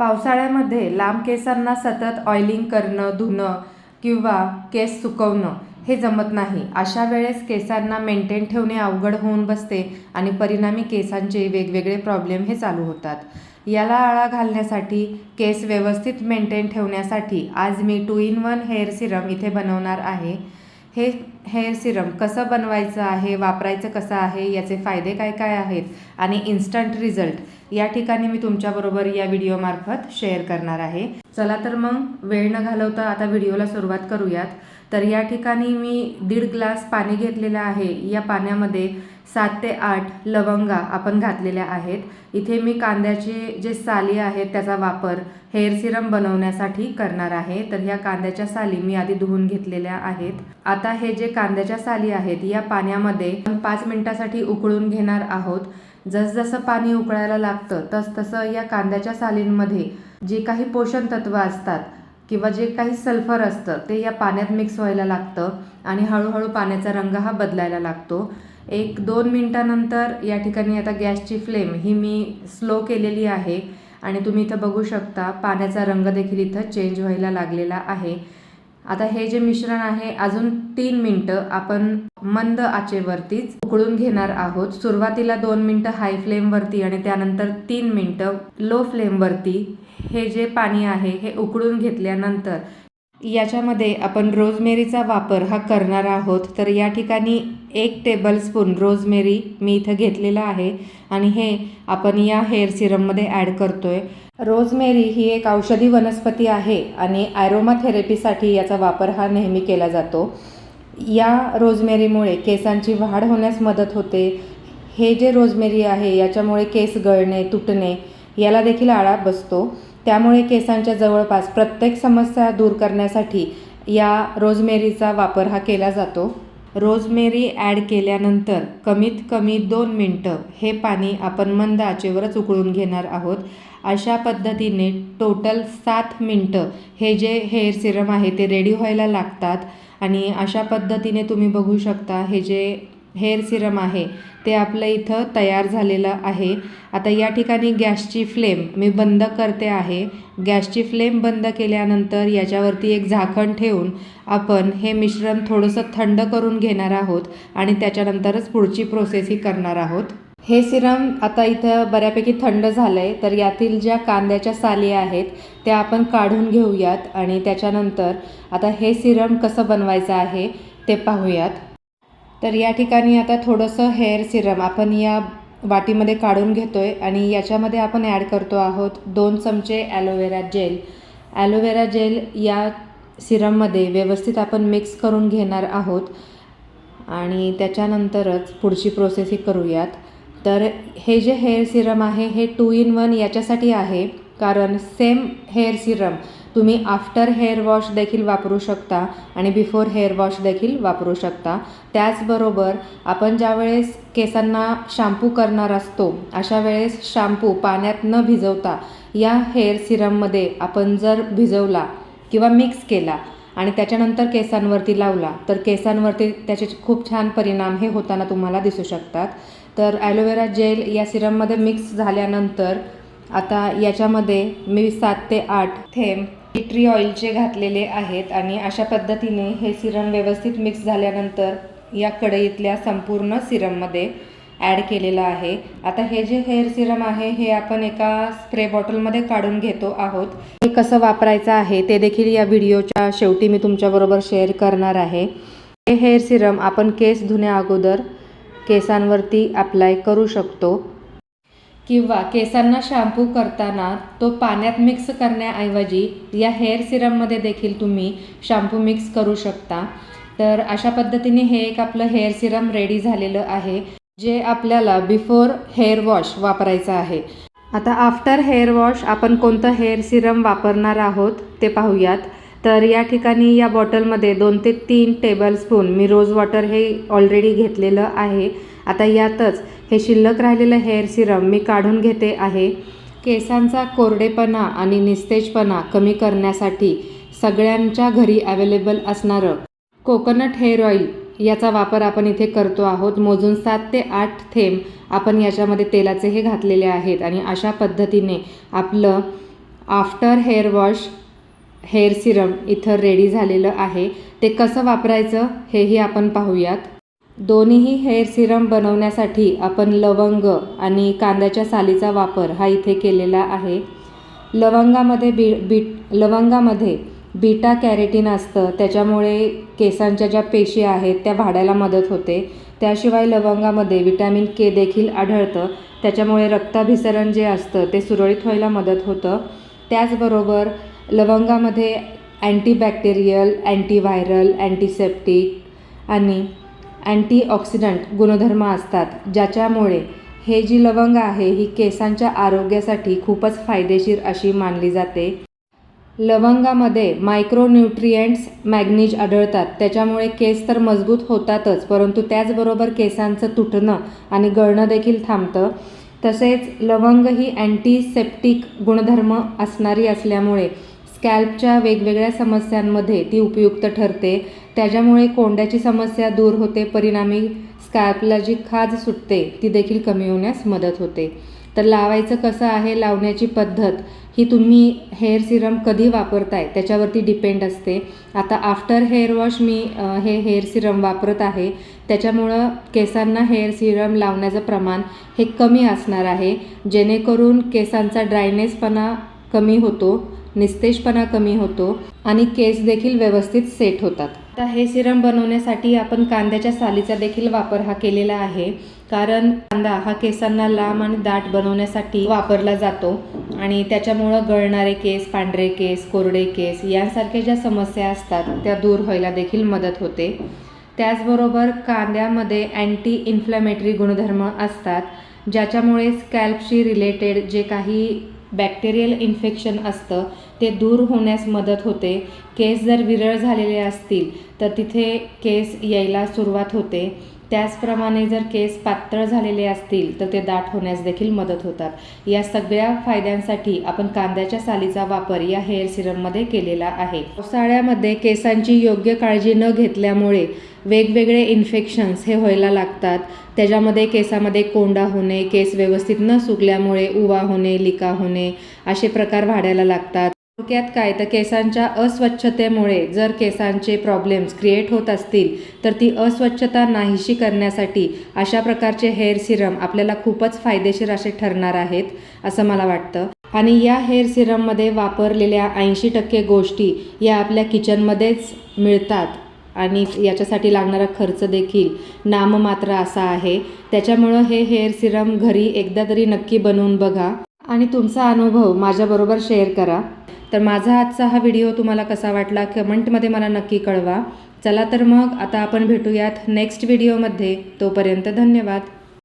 पावसाळ्यामध्ये लांब केसांना सतत ऑइलिंग करणं धुणं किंवा केस सुकवणं हे जमत नाही. अशा वेळेस केसांना मेंटेन ठेवणे अवघड होऊन बसते आणि परिणामी केसांचे वेगवेगळे प्रॉब्लेम हे चालू होतात. याला आळा घालण्यासाठी केस व्यवस्थित मेंटेन ठेवण्यासाठी आज मी two in one hair serum इथे बनवणार आहे. हे हेअर सिरम कसं बनवायचं आहे वापरायचं कसं आहे याचे फायदे काय काय आहेत आणि इन्स्टंट रिझल्ट या ठिकाणी मी तुमच्याबरोबर या व्हिडिओमार्फत शेअर करणार आहे. चला तर मग वेळ न घालवता आता व्हिडिओला सुरुवात करूयात. तर या ठिकाणी मी दीड ग्लास पाणी घेतलेलं आहे. या पाण्यामध्ये सात ते आठ लवंगा आपण घातलेल्या आहेत. इथे मी कांद्याचे जे साली आहेत त्याचा वापर हेअर सिरम बनवण्यासाठी करणार आहे. तर ह्या कांद्याच्या साली मी आधी धुवून घेतलेल्या आहेत. आता हे जे कांद्याच्या साली आहेत या पाण्यामध्ये आपण पाच मिनिटासाठी उकळून घेणार आहोत. जसजसं पाणी उकळायला लागतं तसतसं या कांद्याच्या सालींमध्ये जे काही पोषण तत्व असतात किंवा जे काही सल्फर असतं ते या पाण्यात मिक्स व्हायला लागतं आणि हळूहळू पाण्याचा रंग हा बदलायला लागतो. एक दोन मिनटानंतर या ठिकाणी आता गॅसची फ्लेम ही मी स्लो केलेली आहे आणि तुम्ही इथं बघू शकता पाण्याचा रंग देखील इथं चेंज व्हायला लागलेला आहे. आता हे जे मिश्रण आहे अजून तीन मिनटं आपण मंद आचेवरतीच उकळून घेणार आहोत. सुरुवातीला दोन मिनटं हाय फ्लेमवरती आणि त्यानंतर तीन मिनटं लो फ्लेमवरती हे जे पाणी आहे हे उकळून घेतल्यानंतर याच्यामध्ये आपण रोजमेरीचा वापर हा करणार आहोत. तर या ठिकाणी एक टेबलस्पून रोजमेरी मी इथं घेतलेला आहे आणि हे आपण या हेअर सिरममध्ये ॲड करतो आहे रोजमेरी ही एक औषधी वनस्पती आहे आणि ॲरोमाथेरपीसाठी याचा वापर हा नेहमी केला जातो. या रोजमेरीमुळे केसांची वाढ होण्यास मदत होते. हे जे रोजमेरी आहे याच्यामुळे केस गळणे तुटणे याला देखील आळा बसतो. त्यामुळे केसांच्या जवळपास प्रत्येक समस्या दूर करण्यासाठी या रोजमेरीचा वापर हा केला जातो. रोजमेरी ॲड केल्यानंतर कमीत कमी दोन मिनटं हे पाणी आपण मंद आचेवरच उकळून घेणार आहोत. अशा पद्धतीने टोटल सात मिनटं हे जे हेअर सिरम आहे ते रेडी व्हायला लागतात. आणि अशा पद्धतीने तुम्ही बघू शकता हे जे हेअर सिरम आहे. ते आपलं इथं तयार झालेलं आहे. आता या ठिकाणी गॅसची फ्लेम मी बंद करते आहे. गॅसची फ्लेम बंद केल्यानंतर याच्यावरती एक झाकण ठेवून आपण हे मिश्रण थोडंसं थंड करून घेणार आहोत आणि त्याच्यानंतरच पुढची प्रोसेस ही करणार आहोत. हे सिरम आता इथं बऱ्यापैकी थंड झालं आहे तर यातील ज्या कांद्याच्या साली आहेत त्या आपण काढून घेऊयात आणि त्याच्यानंतर आता हे सिरम कसं बनवायचं आहे ते पाहूयात. तर या ठिकाणी आता थोडंसं हेअर सिरम आपण या वाटीमध्ये काढून घेतो आहे आणि याच्यामध्ये आपण ॲड करतो आहोत दोन चमचे ॲलोवेरा जेल ॲलोवेरा जेल या सिरममध्ये व्यवस्थित आपण मिक्स करून घेणार आहोत. आणि त्याच्यानंतरच पुढची प्रोसेस ही करूयात. तर हे जे हेअर सिरम आहे हे टू इन वन याच्यासाठी आहे. कारण सेम हेअर सिरम तुम्ही आफ्टर हेअर वॉश देखील वापरू शकता आणि बिफोर हेअर वॉश देखील वापरू शकता. त्याचबरोबर आपण ज्यावेळेस केसांना शॅम्पू करणार असतो अशा वेळेस शॅम्पू पाण्यात न भिजवता या हेअर सिरममध्ये आपण जर भिजवला किंवा मिक्स केला आणि त्याच्यानंतर केसांवरती लावला तर केसांवरती त्याचे खूप छान परिणाम हे होताना तुम्हाला दिसू शकतात. तर ॲलोवेरा जेल या सिरममध्ये मिक्स झाल्यानंतर आता याच्यामध्ये मी सात ते आठ थेंब ट्री ऑइलचे घातलेले आहेत आणि अशा पद्धतीने हे सिरम व्यवस्थित मिक्स झाल्यानंतर या कढईतल्या संपूर्ण सिरममध्ये ॲड केलेलं आहे. आता हे जे हेअर सिरम आहे हे आपण एका स्प्रे बॉटलमध्ये काढून घेतो आहोत. हे कसं वापरायचं आहे ते देखील या व्हिडिओच्या शेवटी मी तुमच्याबरोबर शेअर करणार आहे. हे हेअर सिरम आपण केस धुण्या अगोदर केसांवरती अप्लाय करू शकतो. किंवा केसांना शॅम्पू करताना तो पाण्यात मिक्स करण्याऐवजी या हेअर सिरममध्ये देखील तुम्ही शॅम्पू मिक्स करू शकता. तर अशा पद्धतीने हे एक आपलं हेअर सिरम रेडी झालेलं आहे जे आपल्याला बिफोर हेअर वॉश वापरायचं आहे. आता आफ्टर हेअर वॉश आपण कोणतं हेअर सिरम वापरणार आहोत ते पाहूयात. तर या ठिकाणी या बॉटलमध्ये दोन ते तीन टेबलस्पून मी रोज वॉटर हे ऑलरेडी घेतलेलं आहे. आता यातच हे शिल्लक राहिलेलं हेअर सिरम मी काढून घेते आहे. केसांचा कोरडेपणा आणि निस्तेजपणा कमी करण्यासाठी सगळ्यांच्या घरी अवेलेबल असणारं कोकोनट हेअर ऑइल याचा वापर आपण इथे करतो आहोत. मोजून सात ते आठ थेंब आपण याच्यामध्ये तेलाचे हे घातलेले आहेत आणि अशा पद्धतीने आपलं after hair wash hair serum इथं रेडी झालेलं आहे. ते कसं वापरायचं हेही आपण पाहूयात. दोन्हीही हेअर सिरम बनवण्यासाठी आपण लवंग आणि कांद्याच्या सालीचा वापर हा इथे केलेला आहे. लवंगामध्ये बी बीट लवंगामध्ये बीटा कॅरेटीन असतं. त्याच्यामुळे केसांच्या ज्या पेशी आहेत त्या वाढायला मदत होते. त्याशिवाय लवंगामध्ये विटॅमिन के देखील आढळतं. त्याच्यामुळे रक्ताभिसरण जे असतं ते सुरळीत व्हायला मदत होतं. त्याचबरोबर लवंगामध्ये अँटीबॅक्टेरियल अँटीव्हायरल अँटीसेप्टिक आणि अँटीऑक्सिडंट गुणधर्म असतात ज्याच्यामुळे हे जी लवंग आहे ही केसांच्या आरोग्यासाठी खूपच फायदेशीर अशी मानली जाते. लवंगामध्ये मायक्रोन्यूट्रिएंट्स मॅग्नीज आढळतात त्याच्यामुळे केस तर मजबूत होतातच परंतु त्याचबरोबर केसांचं तुटणं आणि गळणं देखील थांबतं. तसेच लवंग ही अँटीसेप्टिक गुणधर्म असणारी असल्यामुळे स्कॅल्पच्या वेगवेगळ्या समस्यांमध्ये ती उपयुक्त ठरते. त्याच्यामुळे कोंड्याची समस्या दूर होते परिणामी स्कॅल्पला जी खाज सुटते ती देखील कमी होण्यास मदत होते. तर लावायचं कसं आहे लावण्याची पद्धत ही तुम्ही हेअर सिरम कधी वापरताय त्याच्यावरती डिपेंड असते. आता आफ्टर हेअर वॉश मी हे हेअर सिरम वापरत आहे. त्याच्यामुळं केसांना हेअर सिरम लावण्याचं प्रमाण हे कमी असणार आहे. जेणेकरून केसांचा ड्रायनेसपणा कमी होतो. निस्तेजपणा कमी होतो आणि केस देखील व्यवस्थित सेट होतात. आता हे सिरम बनवण्यासाठी आपण कांद्याच्या सालीचा देखील वापर हा केलेला आहे कारण कांदा हा केसांना लांब आणि दाट बनवण्यासाठी वापरला जातो आणि त्याच्यामुळं गळणारे केस पांढरे केस कोरडे केस यांसारख्या ज्या समस्या असतात त्या दूर व्हायला देखील मदत होते. त्याचबरोबर कांद्यामध्ये अँटी इन्फ्लॅमेटरी गुणधर्म असतात ज्याच्यामुळे स्कॅल्पशी रिलेटेड जे काही बॅक्टेरियल इन्फेक्शन असतं ते दूर होण्यास मदत होते. केस जर विरळ झालेले असतील तर तिथे केस यायला सुरुवात होते. त्याचप्रमाणे जर केस पातळ झालेले असतील तर ते दाट होण्यास देखील मदत होतात. या सगळ्या फायद्यांसाठी आपण कांद्याच्या सालीचा वापर या हेअर सिरममध्ये केलेला आहे. पावसाळ्यामध्ये केसांची योग्य काळजी न घेतल्यामुळे वेगवेगळे इन्फेक्शन्स हे व्हायला लागतात. त्याच्यामध्ये केसामध्ये कोंडा होणे केस व्यवस्थित न सुकल्यामुळे उवा होणे लिका होणे असे प्रकार वाढायला लागतात. थोडक्यात काय? तर केसांच्या अस्वच्छतेमुळे जर केसांचे प्रॉब्लेम्स क्रिएट होत असतील तर ती अस्वच्छता नाहीशी करण्यासाठी अशा प्रकारचे हेअर सिरम आपल्याला खूपच फायदेशीर असे ठरणार आहेत असं मला वाटतं. आणि या हेअर सिरममध्ये वापरलेल्या ऐंशी टक्के गोष्टी या आपल्या किचनमध्येच मिळतात. आणि याच्यासाठी लागणारा खर्च देखील नाममात्र असा आहे. त्याच्यामुळं हे हेअर सिरम घरी एकदा तरी नक्की बनवून बघा. आणि तुमचा अनुभव माझ्याबरोबर शेअर करा. तर माझा आजचा हा व्हिडिओ तुम्हाला कसा वाटला कमेंटमध्ये मला नक्की कळवा. चला तर मग आता आपण भेटूयात नेक्स्ट व्हिडिओमध्ये. तोपर्यंत धन्यवाद.